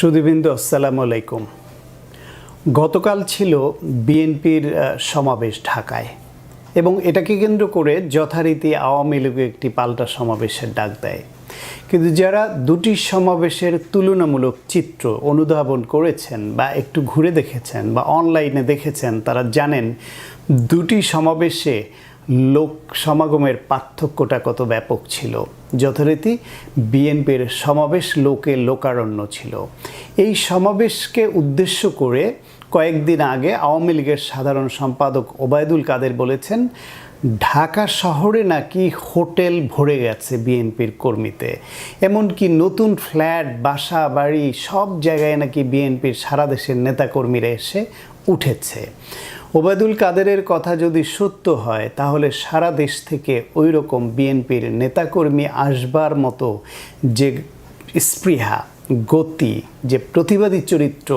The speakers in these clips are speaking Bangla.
সুদীবিন্দু আসসালামু আলাইকুম। গতকাল ছিল বিএনপির সমাবেশ ঢাকায় এবং এটাকে কেন্দ্র করে যথারীতি আওয়ামী লীগ একটি পাল্টা সমাবেশের ডাক দেয়। কিন্তু যারা দুটি সমাবেশের তুলনামূলক চিত্র অনুধাবন করেছেন বা একটু ঘুরে দেখেছেন বা অনলাইনে দেখেছেন, তারা জানেন দুটি সমাবেশে লোক সমাগমের পার্থক্যটা কত ব্যাপক ছিল? যথারীতি বিএনপির সমাবেশ লোকে লোকারণ্য ছিল। এই সমাবেশকে উদ্দেশ্য করে কয়েকদিন আগে আওয়ামী লীগের সাধারণ সম্পাদক ওবায়দুল কাদের বলেছেন, ঢাকা শহরে নাকি হোটেল ভরে গেছে বিএনপির কর্মীতে। এমনকি নতুন ফ্ল্যাট, বাসা, বাড়ি সব জায়গায় নাকি বিএনপির সারা দেশের নেতাকর্মীরা এসে উঠেছে। ওবায়দুল কাদেরের কথা যদি সত্য হয়, তাহলে সারা দেশ থেকে ওই রকম বিএনপির নেতাকর্মী আসবার মতো যে স্পৃহা, গতি, যে প্রতিবাদী চরিত্র,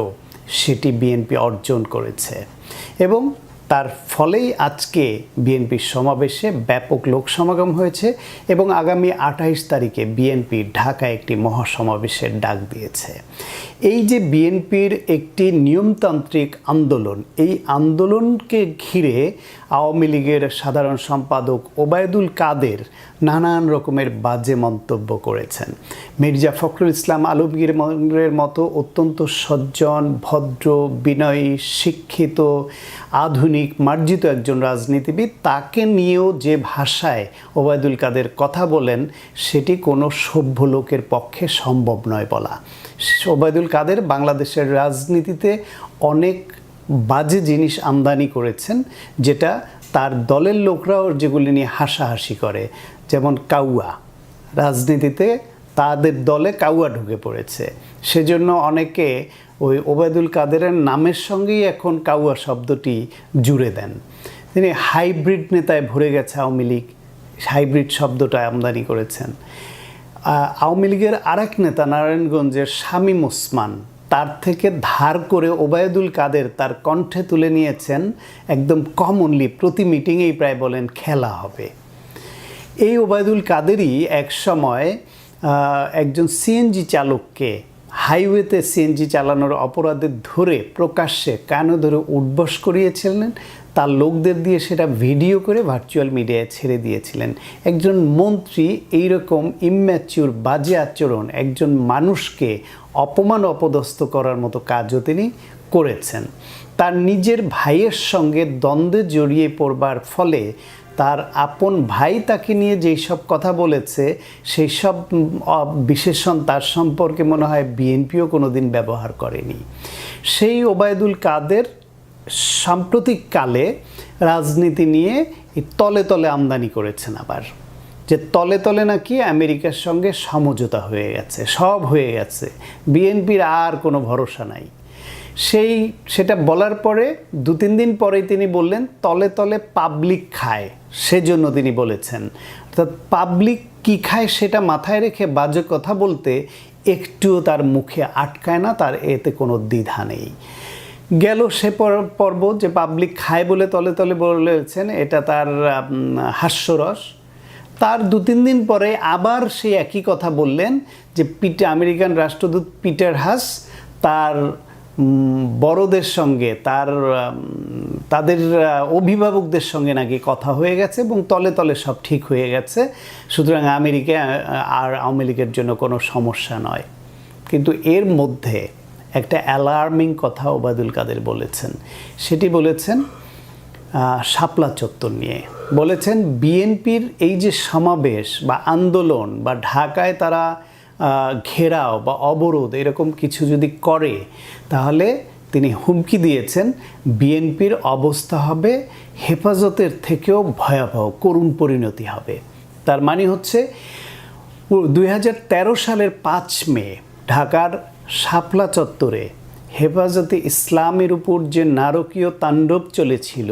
সেটি বিএনপি অর্জন করেছে। এবং তার ফলেই আজকে বিএনপির সমাবেশে ব্যাপক লোক সমাগম হয়েছে এবং আগামী আঠাইশ তারিখে বিএনপি ঢাকায় একটি মহাসমাবেশের ডাক দিয়েছে। এই যে বিএনপির একটি নিয়মতান্ত্রিক আন্দোলন, এই আন্দোলনকে ঘিরে আওয়ামী লীগের সাধারণ সম্পাদক ওবায়দুল কাদের নানান রকমের বাজে মন্তব্য করেছেন। মির্জা ফখরুল ইসলাম আলমগীরের মতো অত্যন্ত সজ্জন, ভদ্র, বিনয়ী, শিক্ষিত, আধুনিক, মার্জিত একজন রাজনীতিবিদ, তাকে নিয়েও যে ভাষায় ওবায়দুল কাদের কথা বলেন, সেটি কোনো সভ্য লোকের পক্ষে সম্ভব নয় বলা। ওবায়দুল কাদের বাংলাদেশের রাজনীতিতে অনেক বাজে জিনিস আমদানি করেছেন, যেটা তার দলের লোকরাও যেগুলি নিয়ে হাসাহাসি করে। যেমন কাউয়া। রাজনীতিতে তাদের দলে কাউয়া ঢুকে পড়েছে। সেজন্য অনেকে ওই ওবায়দুল কাদেরের নামের সঙ্গেই এখন কাউয়া শব্দটি জুড়ে দেন। তিনি হাইব্রিড নেতায় ভরে গেছে আওয়ামী লীগ। হাইব্রিড শব্দটা আমদানি করেছেন। আওয়ামী লীগের আরেক নেতা নারায়ণগঞ্জের শামীম ওসমান, তার থেকে ধার করে ওবায়দুল কাদের তার কণ্ঠে তুলে নিয়েছেন একদম কমনলি প্রতি মিটিংয়েই প্রায় বলেন, খেলা হবে। এই ওবায়দুল কাদেরই এক সময় একজন সিএনজি চালককে হাইওয়েতে সিএনজি চালানোর অপরাধে ধরে প্রকাশ্যে কানো ধরে উঠবস করিয়েছিলেন। তার লোকদের দিয়ে সেটা ভিডিও করে ভার্চুয়াল মিডিয়ায় ছেড়ে দিয়েছিলেন। একজন মন্ত্রী এইরকম ইম্যাচিউর বাজে আচরণ একজন মানুষকে অপমান অপদস্থ করার মতো কাজও তিনি করেছেন। তার নিজের ভাইয়ের সঙ্গে দ্বন্দ্বে জড়িয়ে পড়বার ফলে তার আপন ভাই তাকে নিয়ে যেই সব কথা বলেছে, সেই সব বিশেষণ তার সম্পর্কে মনে হয় বিএনপিও কোনো দিন ব্যবহার করেনি। সেই ওবায়দুল কাদের সাম্প্রতিককালে রাজনীতি নিয়ে তলে তলে আমদানি করেছেন আবার। যে তলে তলে নাকি আমেরিকার সঙ্গে সমঝোতা হয়ে গেছে, সব হয়ে গেছে। বিএনপির আর কোনো ভরসা নাই। সেই, সেটা বলার পরে দু তিন দিন পরেই তিনি বললেন, তলে তলে পাবলিক খায়। সেজন্য তিনি বলেছেন। অর্থাৎ পাবলিক কী খায় সেটা মাথায় রেখে বাজে কথা বলতে একটুও তার মুখে আটকায় না, তার এতে কোনো দ্বিধা নেই। গেল সে পর্ব যে পাবলিক খায় বলে তলে তলে বলেছেন, এটা তার হাস্যরস। তার দু তিন দিন পরে আবার সে একই কথা বললেন যে পিটার আমেরিকান রাষ্ট্রদূত পিটার হাস তার বড়দের সঙ্গে তার তাদের অভিভাবকদের সঙ্গে নাকি কথা হয়ে গেছে এবং তলে তলে সব ঠিক হয়ে গেছে। সুতরাং আমেরিকা আর আওয়ামী লীগের জন্য কোনো সমস্যা নয়। কিন্তু এর মধ্যে একটা অ্যালার্মিং কথা ওবায়দুল কাদের বলেছেন। সেটি বলেছেন শাপলা চত্বর নিয়ে। বলেছেন, বিএনপির এই যে সমাবেশ বা আন্দোলন বা ঢাকায় তারা ঘেরাও বা অবরোধ এরকম কিছু যদি করে, তাহলে তিনি হুমকি দিয়েছেন, বিএনপির অবস্থা হবে হেফাজতের থেকেও ভয়াবহ, করুণ পরিণতি হবে। তার মানে হচ্ছে দু হাজার তেরো সালের পাঁচ মে, ঢাকার শাপলা চত্বরে হেফাজতে ইসলামের উপর যে নারকীয় তাণ্ডব চলেছিল,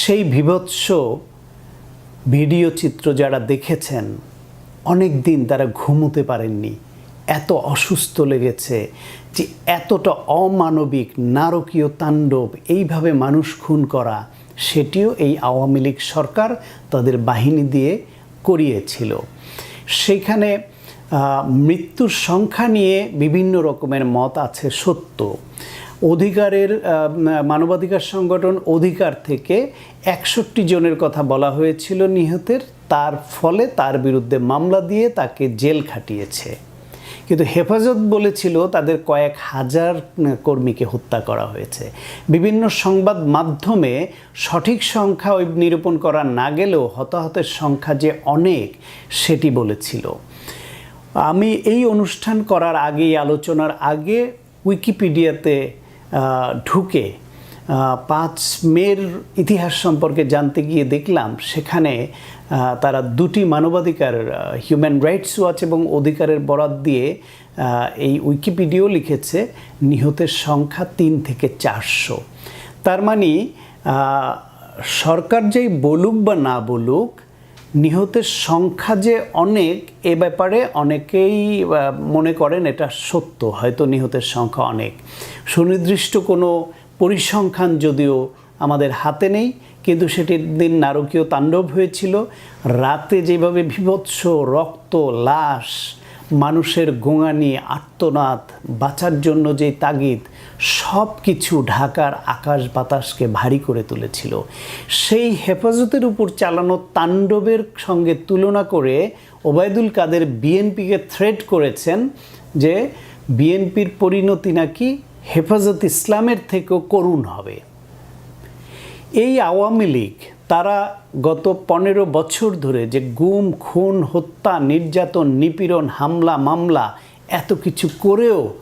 সেই বিভৎস ভিডিও চিত্র যারা দেখেছেন অনেক দিন তারা ঘুমোতে পারেননি। এত অসুস্থ লেগেছে যে এতটা অমানবিক নারকীয় তাণ্ডব এইভাবে মানুষ খুন করা সেটিও এই আওয়ামী লীগ সরকার তাদের বাহিনী দিয়ে করিয়েছিল। সেইখানে আহ, মৃত্যুর সংখ্যা নিয়ে বিভিন্ন রকমের মত আছে সত্য। অধিকারের মানবাধিকার সংগঠন অধিকার থেকে একষট্টি জনের কথা বলা হয়েছিল নিহতের। তার ফলে তার বিরুদ্ধে মামলা দিয়ে তাকে জেল খাটিয়েছে। কিন্তু হেফাজত বলেছিল তাদের কয়েক হাজার কর্মীকে হত্যা করা হয়েছে। বিভিন্ন সংবাদ মাধ্যমে সঠিক সংখ্যা ওই নিরূপণ করা না গেলেও হতাহতের সংখ্যা যে অনেক, সেটি বলেছিল। আমি এই অনুষ্ঠান করার আগে আলোচনার আগে উইকিপিডিয়াতে ঢুকে পাঁচ মের ইতিহাস সম্পর্কে জানতে গিয়ে দেখলাম, সেখানে তারা দুটি মানবাধিকার হিউম্যান রাইটস ওয়াচ এবং অধিকারের বরাত দিয়ে এই উইকিপিডিয়াও লিখেছে নিহতের সংখ্যা তিন থেকে চারশো। তার মানে সরকার যেই বলুক বা না বলুক, নিহতের সংখ্যা যে অনেক, এ ব্যাপারে অনেকেই মনে করেন এটা সত্য, হয়তো নিহতের সংখ্যা অনেক। সুনির্দিষ্ট কোনো পরিসংখ্যান যদিও আমাদের হাতে নেই, কিন্তু সেটির দিন নারকীয় তাণ্ডব হয়েছিল। রাতে যেভাবে বিভৎস রক্ত, লাশ, মানুষের গোঙানি, আর্তনাদ, বাঁচার জন্য যে তাগিদ সব কিছু ঢাকার আকাশ বাতাসকে ভারী করে তুলেছিল। সেই হেফাজতের উপর চালানো তাণ্ডবের সঙ্গে তুলনা করে ওবায়দুল কাদের বিএনপিকে থ্রেট করেছেন যে, বিএনপির পরিণতি নাকি হেফাজত ইসলামের থেকেও করুণ হবে। এই আওয়ামী লীগ, তারা গত পনেরো বছর ধরে যে গুম, খুন, হত্যা, নির্যাতন, নিপীড়ন, হামলা, মামলা এত কিছু করেও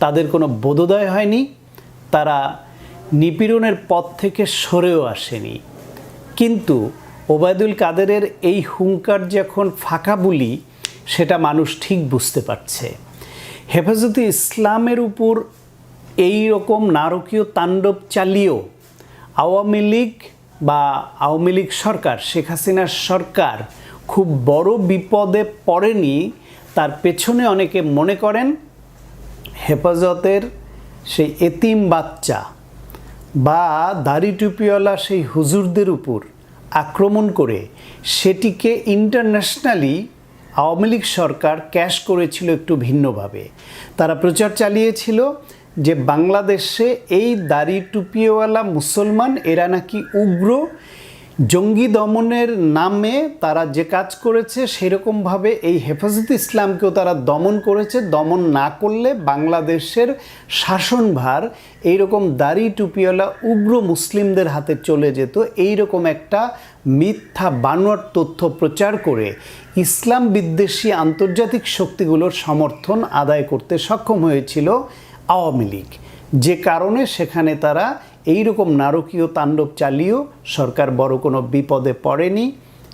তাদের কোনো বোধোদয় হয়নি, তারা নিপীড়নের পথ থেকে সরেও আসেনি। কিন্তু ওবায়দুল কাদেরের এই হুঙ্কার যখন ফাঁকা বলি, সেটা মানুষ ঠিক বুঝতে পারছে। হেফাজতে ইসলামের উপর এই রকম নারকীয় তাণ্ডব চালিয়েও আওয়ামী লীগ বা আওয়ামী লীগ সরকার, শেখ হাসিনার সরকার খুব বড় বিপদে পড়েনি। তার পেছনে অনেকে মনে করেন হেফাজতের সেই এতিম বাচ্চা বা দাড়ি টুপিওয়ালা সেই হুজুরদের উপর আক্রমণ করে সেটিকে ইন্টারন্যাশনালি আওয়ামী লীগ সরকার ক্যাশ করেছিল একটু ভিন্নভাবে। তারা প্রচার চালিয়েছিল যে বাংলাদেশে এই দাড়ি টুপিওয়ালা মুসলমান, এরা নাকি উগ্র। জঙ্গি দমনের নামে তারা যে কাজ করেছে, সেরকমভাবে এই হেফাজত ইসলামকেও তারা দমন করেছে। দমন না করলে বাংলাদেশের শাসনভার এইরকম দাড়ি টুপিওয়ালা উগ্র মুসলিমদের হাতে চলে যেত। এই রকম একটা মিথ্যা বানোয়ার তথ্য প্রচার করে ইসলাম বিদ্বেষী আন্তর্জাতিক শক্তিগুলোর সমর্থন আদায় করতে সক্ষম হয়েছিল আওয়ামী লীগ। যে কারণে সেখানে তারা এই রকম নারকীয় তাণ্ডব চালিয়েও সরকার বড় কোনো বিপদে পড়েনি,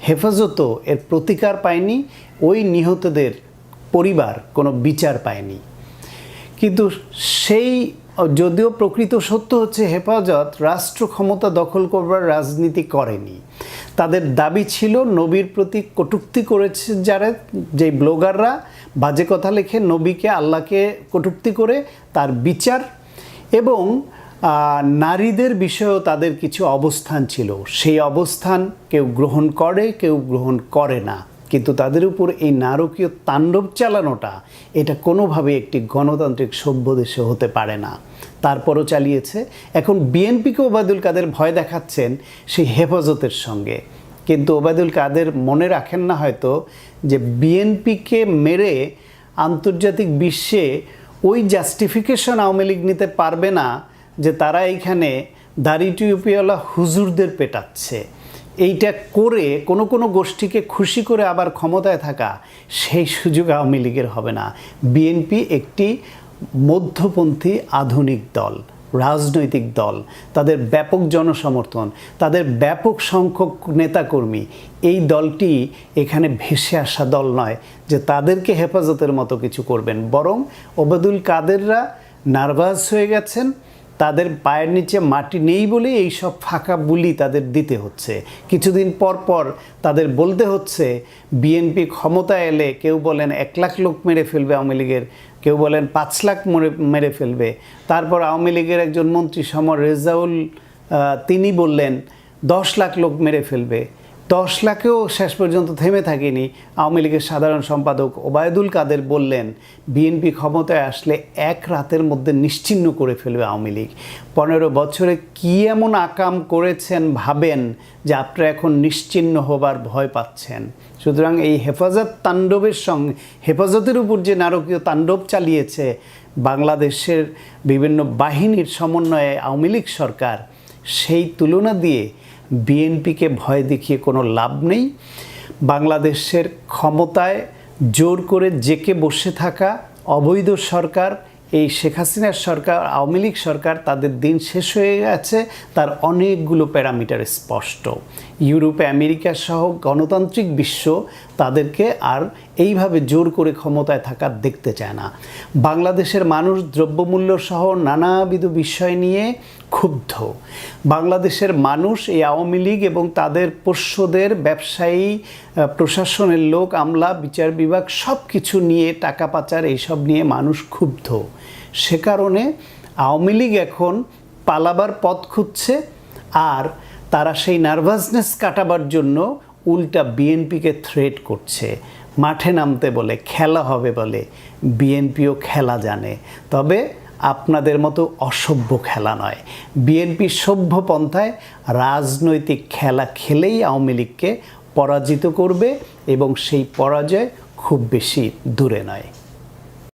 হেফাজতও এর প্রতিকার পায়নি, ওই নিহতদের পরিবার কোনো বিচার পায়নি। কিন্তু সেই, যদিও প্রকৃত সত্য হচ্ছে হেফাজত রাষ্ট্র ক্ষমতা দখল করবার রাজনীতি করেনি। তাদের দাবি ছিল নবীর প্রতি কটূক্তি করেছে যারা, যে ব্লগাররা বাজে কথা লেখে নবীকে, আল্লাহকে কটুক্তি করে তার বিচার এবং নারীদের বিষয়েও তাদের কিছু অবস্থান ছিল। সেই অবস্থান কেউ গ্রহণ করে, কেউ গ্রহণ করে না। কিন্তু তাদের উপর এই নারকীয় তাণ্ডব চালানোটা, এটা কোনোভাবে একটি গণতান্ত্রিক সভ্য দেশে হতে পারে না। তারপরও চালিয়েছে। এখন বিএনপিকে ওবায়দুল কাদের ভয় দেখাচ্ছেন সেই হেফাজতের সঙ্গে। কিন্তু ওবায়দুল কাদের মনে রাখেন না হয়তো যে বিএনপিকে মেরে আন্তর্জাতিক বিশ্বে ওই জাস্টিফিকেশন আওয়ামী লীগ নিতে পারবে না যে তারা এইখানে দাড়ি টিউপিওয়ালা হুজুরদের পেটাচ্ছে। এইটা করে কোনো কোনো গোষ্ঠীকে খুশি করে আবার ক্ষমতায় থাকা সেই সুযোগ আওয়ামী লীগের হবে না। বিএনপি একটি মধ্যপন্থী আধুনিক দল। রাজনৈতিক দল, তাদের ব্যাপক জনসমর্থন, তাদের ব্যাপক সংখ্যক নেতাকর্মী, এই দলটি এখানে ভেসে আসা দল নয় যে তাদেরকে হেফাজতের মতো কিছু করবেন। বরং ওবাদুল কাদেররা নার্ভাস হয়ে গেছেন তাদের পায়ের নিচে মাটি নেই বলে এই সব ফাঁকা বুলি তাদের দিতে হচ্ছে। কিছুদিন পর পর তাদের বলতে হচ্ছে, বিএনপি ক্ষমতা এলে কেউ বলেন এক লাখ লোক মেরে ফেলবে আওয়ামী লীগের, কেউ বলেন পাঁচ লাখ মরে, মেরে ফেলবে। তারপর আওয়ামী লীগের একজন মন্ত্রী সমর রেজাউল তিনি বললেন, দশ লাখ লোক মেরে ফেলবে। দশ লাখেও শেষ পর্যন্ত থেমে থাকেনি আওয়ামী লীগের সাধারণ সম্পাদক ওবায়দুল কাদের বললেন, বিএনপি ক্ষমতায় আসলে এক রাতের মধ্যে নিশ্চিহ্ন করে ফেলবে আওয়ামী লীগ। পনেরো বছরে কী এমন আকাম করেছেন ভাবেন যে আপনারা এখন নিশ্চিহ্ন হবার ভয় পাচ্ছেন? সুতরাং এই হেফাজত তাণ্ডবের সঙ্গে হেফাজতের উপর যে নারকীয় তাণ্ডব চালিয়েছে বাংলাদেশের বিভিন্ন বাহিনীর সমন্বয়ে আওয়ামী লীগ সরকার, সেই তুলনা দিয়ে বিএনপিকে ভয় দেখিয়ে কোনো লাভ নেই। বাংলাদেশের ক্ষমতায় জোর করে জেকে বসে থাকা অবৈধ সরকার, এই শেখ হাসিনার সরকার, আওয়ামী লীগ সরকার তাদের দিন শেষ হয়ে গেছে, তার অনেকগুলো প্যারামিটার স্পষ্ট। ইউরোপে, আমেরিকা সহ গণতান্ত্রিক বিশ্ব তাদেরকে আর এইভাবে জোর করে ক্ষমতায় থাকা দেখতে চায় না। বাংলাদেশের মানুষ দ্রব্যমূল্য সহ নানাবিধ বিষয় নিয়ে ক্ষুব্ধ। বাংলাদেশের মানুষ এই আওয়ামী লীগ এবং তাদের পোষ্যদের, ব্যবসায়ী প্রশাসনের লোক, আমলা, বিচার বিভাগ সব কিছু নিয়ে টাকা পাচার এইসব নিয়ে মানুষ ক্ষুব্ধ। সে কারণে আওয়ামী লীগ এখন পালাবার পথ খুঁজছে আর তারা সেই নার্ভাসনেস কাটাবার জন্য উল্টা বিএনপিকে থ্রেট করছে। মাঠে নামতে বলে, খেলা হবে বলে। বিএনপিও খেলা জানে। তবে আপনাদের মতো অসভ্য খেলা নয়। বিএনপি সভ্য পন্থায় রাজনৈতিক খেলা খেলেই আওয়ামী লীগকে পরাজিত করবে এবং সেই পরাজয় খুব বেশি দূরে নয়।